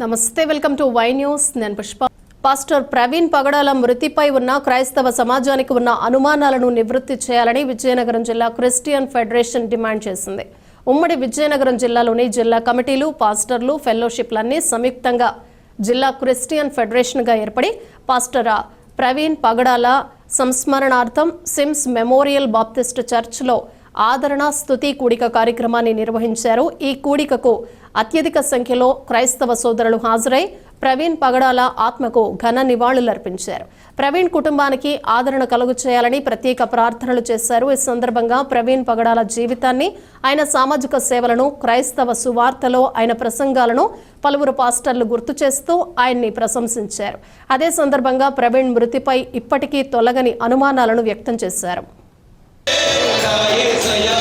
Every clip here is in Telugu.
నమస్తే వెల్కమ్ టు వై న్యూస్. నేను పుష్ప. పాస్టర్ ప్రవీణ్ పగడాల మృతిపై ఉన్న క్రైస్తవ సమాజానికి ఉన్న అనుమానాలను నివృత్తి చేయాలని విజయనగరం జిల్లా క్రిస్టియన్ ఫెడరేషన్ డిమాండ్ చేసింది. ఉమ్మడి విజయనగరం జిల్లాలోని జిల్లా కమిటీలు పాస్టర్లు ఫెలోషిప్లన్నీ సంయుక్తంగా జిల్లా క్రిస్టియన్ ఫెడరేషన్గా ఏర్పడి పాస్టర్ ప్రవీణ్ పగడాల సంస్మరణార్థం సిమ్స్ మెమోరియల్ బాప్తిస్ట్ చర్చ్లో ఆదరణ స్తుతి కూడిక కార్యక్రమాన్ని నిర్వహించారు. ఈ కూడికకు అత్యధిక సంఖ్యలో క్రైస్తవ సోదరులు హాజరై ప్రవీణ్ పగడాల ఆత్మకు ఘన నివాళులర్పించారు. ప్రవీణ్ కుటుంబానికి ఆదరణ కలుగు చేయాలని ప్రత్యేక ప్రార్థనలు చేశారు. ఈ సందర్భంగా ప్రవీణ్ పగడాల జీవితాన్ని ఆయన సామాజిక సేవలను క్రైస్తవ సువార్తలో ఆయన ప్రసంగాలను పలువురు పాస్టర్లు గుర్తు చేస్తూ ఆయన్ని ప్రశంసించారు. అదే సందర్భంగా ప్రవీణ్ మృతిపై ఇప్పటికీ తొలగని అనుమానాలను వ్యక్తం చేశారు. ప్రారంభిస్తున్నాం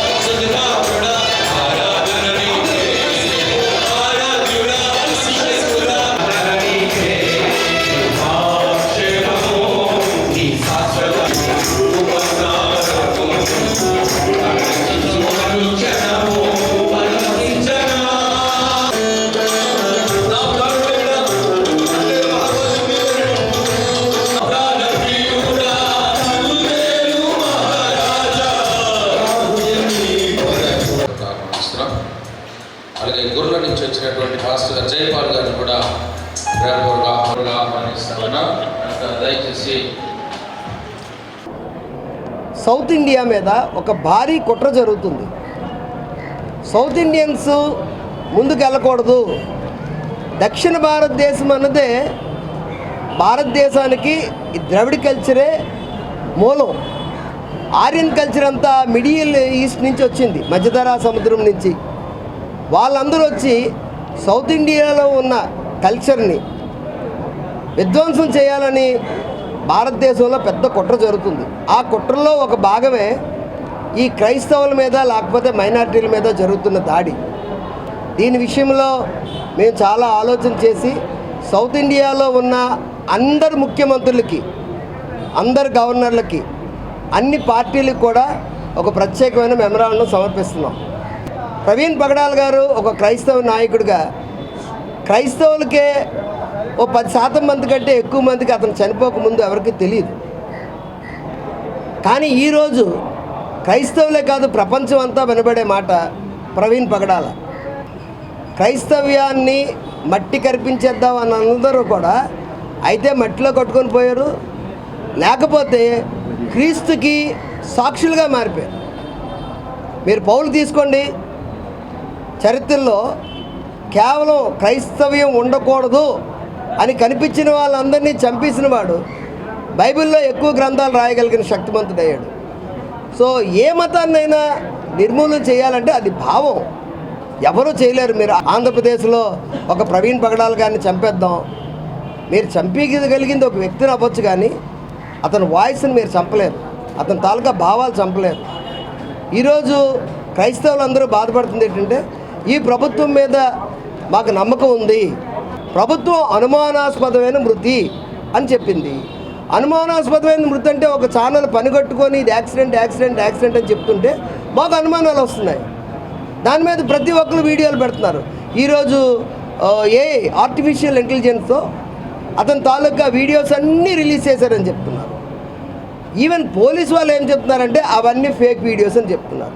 పాస్టర్ జైపాల్ గారిని కూడా ప్రేమపూర్వక ఆహ్వానిస్తామన్నా దయచేసి సౌత్ ఇండియా మీద ఒక భారీ కుట్ర జరుగుతుంది. సౌత్ ఇండియన్స్ ముందుకు వెళ్ళకూడదు దక్షిణ భారతదేశం అన్నదే భారతదేశానికి ఈ ద్రవిడ కల్చరే మూలం. ఆర్యన్ కల్చర్ అంతా మిడియల్ ఈస్ట్ నుంచి వచ్చింది మధ్యధరా సముద్రం నుంచి. వాళ్ళందరూ వచ్చి సౌత్ ఇండియాలో ఉన్న కల్చర్ని విధ్వంసం చేయాలని భారతదేశంలో పెద్ద కుట్ర జరుగుతుంది. ఆ కుట్రలో ఒక భాగమే ఈ క్రైస్తవుల మీద లేకపోతే మైనారిటీల మీద జరుగుతున్న దాడి. దీని విషయంలో మేము చాలా ఆలోచన చేసి సౌత్ ఇండియాలో ఉన్న అందరు ముఖ్యమంత్రులకి అందరు గవర్నర్లకి అన్ని పార్టీలకు కూడా ఒక ప్రత్యేకమైన మెమరాలను సమర్పిస్తున్నాం. ప్రవీణ్ పగడాల్ గారు ఒక క్రైస్తవ నాయకుడిగా క్రైస్తవులకే ఓ పది శాతం మంది కంటే ఎక్కువ మందికి అతను చనిపోకముందు ఎవరికి తెలియదు. కానీ ఈరోజు క్రైస్తవులే కాదు ప్రపంచం అంతా వినబడే మాట ప్రవీణ్ పగడాల. క్రైస్తవ్యాన్ని మట్టి కరిపించేద్దాం అని అందరూ కూడా అయితే మట్టిలో కొట్టుకొని పోయారు. లేకపోతే క్రీస్తుకి సాక్షులుగా మారిపోయారు. మీరు పౌలు తీసుకోండి. చరిత్రలో కేవలం క్రైస్తవ్యం ఉండకూడదు అని కనిపించిన వాళ్ళందరినీ చంపేసిన వాడు బైబిల్లో ఎక్కువ గ్రంథాలు రాయగలిగిన శక్తివంతుడయ్యాడు సో ఏ మతాన్నైనా నిర్మూలన చేయాలంటే అది భావం. ఎవరూ చేయలేరు. మీరు ఆంధ్రప్రదేశ్లో ఒక ప్రవీణ్ పగడాల గారిని చంపేద్దాం. మీరు చంపగలిగింది ఒక వ్యక్తిని అవ్వచ్చు కానీ అతని వాయిస్ని మీరు చంపలేరు. అతని తాలూకా భావాలు చంపలేరు. ఈరోజు క్రైస్తవులందరూ బాధపడుతుంది ఏంటంటే ఈ ప్రభుత్వం మీద మాకు నమ్మకం ఉంది. ప్రభుత్వం అనుమానాస్పదమైన మృతి అని చెప్పింది. అనుమానాస్పదమైన మృతి అంటే ఒక ఛానల్ పనిగట్టుకొని ఇది యాక్సిడెంట్ యాక్సిడెంట్ యాక్సిడెంట్ అని చెప్తుంటే మాకు అనుమానాలు వస్తున్నాయి. దాని మీద ప్రతి ఒక్కరు వీడియోలు పెడుతున్నారు. ఈరోజు ఏ ఆర్టిఫిషియల్ ఇంటెలిజెన్స్తో అతని తాలూకా వీడియోస్ అన్నీ రిలీజ్ చేశారని చెప్తున్నారు. ఈవెన్ పోలీస్ వాళ్ళు ఏం చెప్తున్నారంటే అవన్నీ ఫేక్ వీడియోస్ అని చెప్తున్నారు.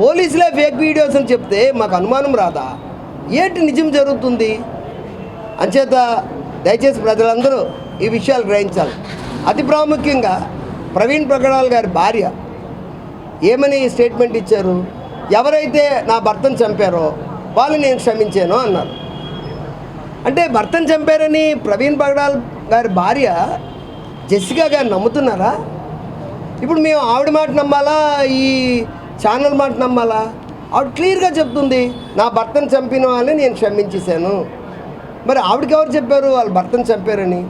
పోలీసులే ఫేక్ వీడియోస్ అని చెప్తే మాకు అనుమానం రాదా? ఏంటి నిజం జరుగుతుంది? అంచేత దయచేసి ప్రజలందరూ ఈ విషయాలు గ్రహించాలి. అతి ప్రాముఖ్యంగా ప్రవీణ్ ప్రగడాల్ గారి భార్య ఏమని స్టేట్మెంట్ ఇచ్చారు? ఎవరైతే నా భర్తను చంపారో వాళ్ళు నేను క్షమించాను అన్నారు. అంటే భర్తను చంపారని ప్రవీణ్ పగడాల్ గారి భార్య జెసికా గారు నమ్ముతున్నారా? ఇప్పుడు మేము ఆవిడ మాట నమ్మాలా? ఈ ఛానల్ మాట నమ్మాలా? ఆవిడ క్లియర్గా చెప్తుంది నా భర్తను చంపిన వాళ్ళని నేను క్షమించేశాను. మరి ఆవిడకి ఎవరు చెప్పారు వాళ్ళ భర్తను చంపారని?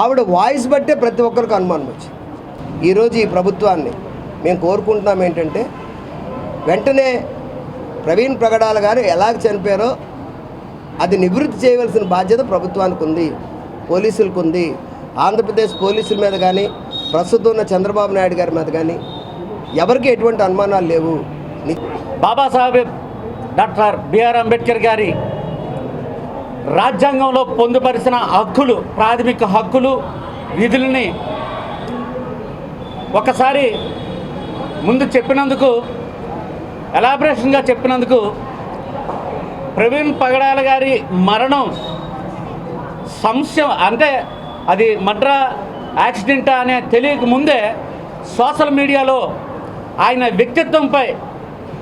ఆవిడ వాయిస్ బట్టే ప్రతి ఒక్కరికి అనుమానం వచ్చింది. ఈరోజు ఈ ప్రభుత్వాన్ని మేము కోరుకుంటున్నాం ఏంటంటే వెంటనే ప్రవీణ్ ప్రగడాల గారు ఎలాగ చనిపోయారో అది నివృత్తి చేయవలసిన బాధ్యత ప్రభుత్వానికి ఉంది పోలీసులకు ఉంది ఆంధ్రప్రదేశ్ పోలీసుల మీద కానీ ప్రస్తుతం ఉన్న చంద్రబాబు నాయుడు గారి మీద కానీ ఎవరికి ఎటువంటి అనుమానాలు లేవు. బాబాసాహెబ్ డాక్టర్ బిఆర్ అంబేద్కర్ గారి రాజ్యాంగంలో పొందుపరిచిన హక్కులు ప్రాథమిక హక్కులు విధులని ఒకసారి ముందు చెప్పినందుకు ఎలాబరేషన్గా చెప్పినందుకు ప్రవీణ్ పగడాల గారి మరణం సంశయం అంటే అది మడ్రా యాక్సిడెంటా అనే తెలియక ముందే సోషల్ మీడియాలో ఆయన వ్యక్తిత్వంపై